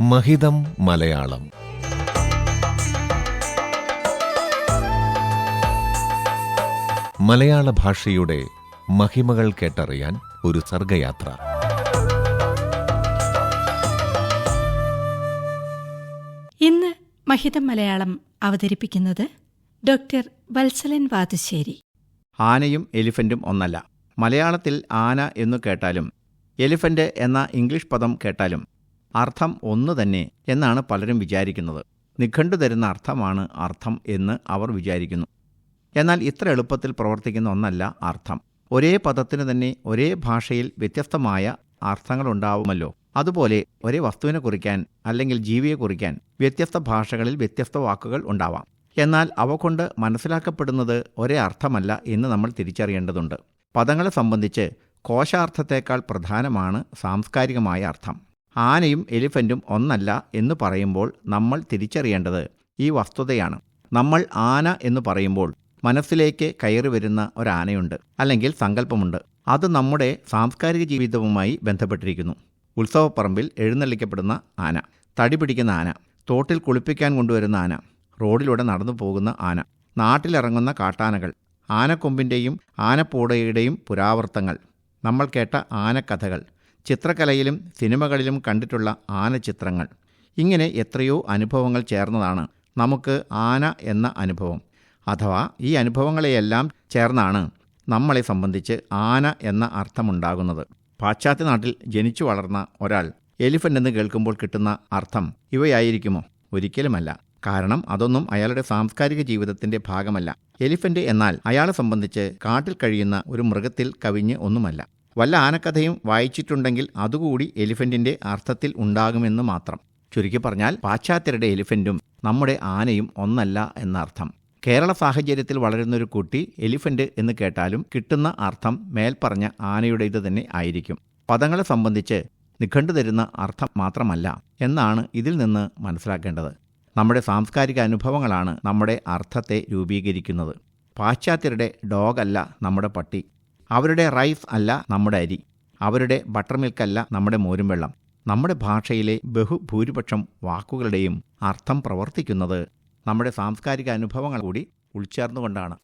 മഹിതം മലയാളം. മലയാള ഭാഷയുടെ മഹിമകൾ കേട്ടറിയാൻ ഒരു സർഗയാത്ര. ഇന്ന് മഹിതം മലയാളം അവതരിപ്പിക്കുന്നത് ഡോക്ടർ വത്സലൻ വാതുശ്ശേരി. ആനയും എലിഫന്റും ഒന്നല്ല. മലയാളത്തിൽ ആന എന്നു കേട്ടാലും എലിഫന്റ് എന്ന ഇംഗ്ലീഷ് പദം കേട്ടാലും അർത്ഥം ഒന്ന് തന്നെ എന്നാണ് പലരും വിചാരിക്കുന്നത്. നിഘണ്ടു തരുന്ന അർത്ഥമാണ് അർത്ഥം എന്ന് അവർ വിചാരിക്കുന്നു. എന്നാൽ ഇത്ര എളുപ്പത്തിൽ പ്രവർത്തിക്കുന്ന ഒന്നല്ല അർത്ഥം. ഒരേ പദത്തിന് തന്നെ ഒരേ ഭാഷയിൽ വ്യത്യസ്തമായ അർത്ഥങ്ങളുണ്ടാവുമല്ലോ. അതുപോലെ ഒരേ വസ്തുവിനെ കുറിക്കാൻ അല്ലെങ്കിൽ ജീവിയെ കുറിക്കാൻ വ്യത്യസ്ത ഭാഷകളിൽ വ്യത്യസ്ത വാക്കുകൾ ഉണ്ടാവാം. എന്നാൽ അവ കൊണ്ട് മനസ്സിലാക്കപ്പെടുന്നത് ഒരേ അർത്ഥമല്ല എന്ന് നമ്മൾ തിരിച്ചറിയേണ്ടതുണ്ട്. പദങ്ങളെ സംബന്ധിച്ച് കോശാർത്ഥത്തേക്കാൾ പ്രധാനമാണ് സാംസ്കാരികമായ അർത്ഥം. ആനയും എലിഫന്റും ഒന്നല്ല എന്ന് പറയുമ്പോൾ നമ്മൾ തിരിച്ചറിയേണ്ടത് ഈ വസ്തുതയാണ്. നമ്മൾ ആന എന്ന് പറയുമ്പോൾ മനസ്സിലേക്ക് കയറി വരുന്ന ഒരാനയുണ്ട് അല്ലെങ്കിൽ സങ്കല്പമുണ്ട്. അത് നമ്മുടെ സാംസ്കാരിക ജീവിതവുമായി ബന്ധപ്പെട്ടിരിക്കുന്നു. ഉത്സവപ്പറമ്പിൽ എഴുന്നള്ളിക്കപ്പെടുന്ന ആന തടി പിടിക്കുന്ന ആന തോട്ടിൽ കുളിപ്പിക്കാൻ കൊണ്ടുവരുന്ന ആന റോഡിലൂടെ നടന്നു പോകുന്ന ആന നാട്ടിലിറങ്ങുന്ന കാട്ടാനകൾ ആനക്കൊമ്പിന്റെയും ആനപ്പൂടയുടെയും പുരാവർത്തങ്ങൾ. നമ്മൾ കേട്ട ആനക്കഥകൾ. ചിത്രകലയിലും സിനിമകളിലും കണ്ടിട്ടുള്ള ആന ചിത്രങ്ങൾ ഇങ്ങനെ എത്രയോ അനുഭവങ്ങൾ ചേർന്നതാണ് നമുക്ക് ആന എന്ന അനുഭവം. അഥവാ ഈ അനുഭവങ്ങളെയെല്ലാം ചേർന്നാണ് നമ്മളെ സംബന്ധിച്ച് ആന എന്ന അർത്ഥമുണ്ടാകുന്നത്. പാശ്ചാത്യ നാട്ടിൽ ജനിച്ചു വളർന്ന ഒരാൾ എലിഫന്റ് എന്ന് കേൾക്കുമ്പോൾ കിട്ടുന്ന അർത്ഥം ഇവയായിരിക്കുമോ? ഒരിക്കലുമല്ല. കാരണം അതൊന്നും അയാളുടെ സാംസ്കാരിക ജീവിതത്തിന്റെ ഭാഗമല്ല. എലിഫന്റ് എന്നാൽ അയാളെ സംബന്ധിച്ച് കാട്ടിൽ കഴിയുന്ന ഒരു മൃഗത്തിൽ കവിഞ്ഞ് ഒന്നുമല്ല. വല്ല ആനക്കഥയും വായിച്ചിട്ടുണ്ടെങ്കിൽ അതുകൂടി എലിഫന്റിന്റെ അർത്ഥത്തിൽ ഉണ്ടാകുമെന്ന് മാത്രം. ചുരുക്കി പറഞ്ഞാൽ പാശ്ചാത്യരുടെ എലിഫന്റും നമ്മുടെ ആനയും ഒന്നല്ല എന്നർത്ഥം. കേരള സാഹചര്യത്തിൽ വളരുന്നൊരു കുട്ടി എലിഫന്റ് എന്ന് കേട്ടാലും കിട്ടുന്ന അർത്ഥം മേൽപ്പറഞ്ഞ ആനയുടെ ഇത് തന്നെ ആയിരിക്കും. പദങ്ങളെ സംബന്ധിച്ച് നിഘണ്ടു തരുന്ന അർത്ഥം മാത്രമല്ല എന്നാണ് ഇതിൽ നിന്ന് മനസ്സിലാക്കേണ്ടത്. നമ്മുടെ സാംസ്കാരിക അനുഭവങ്ങളാണ് നമ്മുടെ അർത്ഥത്തെ രൂപീകരിക്കുന്നത്. പാശ്ചാത്യരുടെ ഡോഗല്ല നമ്മുടെ പട്ടി. അവരുടെ റൈസ് അല്ല നമ്മുടെ അരി. അവരുടെ ബട്ടർ മിൽക്കല്ല നമ്മുടെ മോരും വെള്ളം. നമ്മുടെ ഭാഷയിലെ ബഹുഭൂരിപക്ഷം വാക്കുകളുടെയും അർത്ഥം പ്രവർത്തിക്കുന്നത് നമ്മുടെ സാംസ്കാരിക അനുഭവങ്ങൾ കൂടി ഉൾച്ചേർന്നുകൊണ്ടാണ്.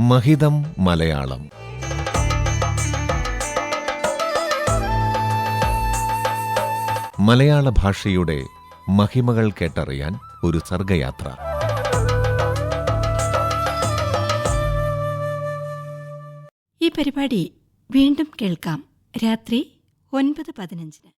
മഹിതം മലയാളം. മലയാള ഭാഷയുടെ മഹിമകൾ കേട്ടറിയാൻ ഒരു സർഗയാത്ര. ഈ പരിപാടി വീണ്ടും കേൾക്കാം. രാത്രി ഒൻപത് പതിനഞ്ചിന്.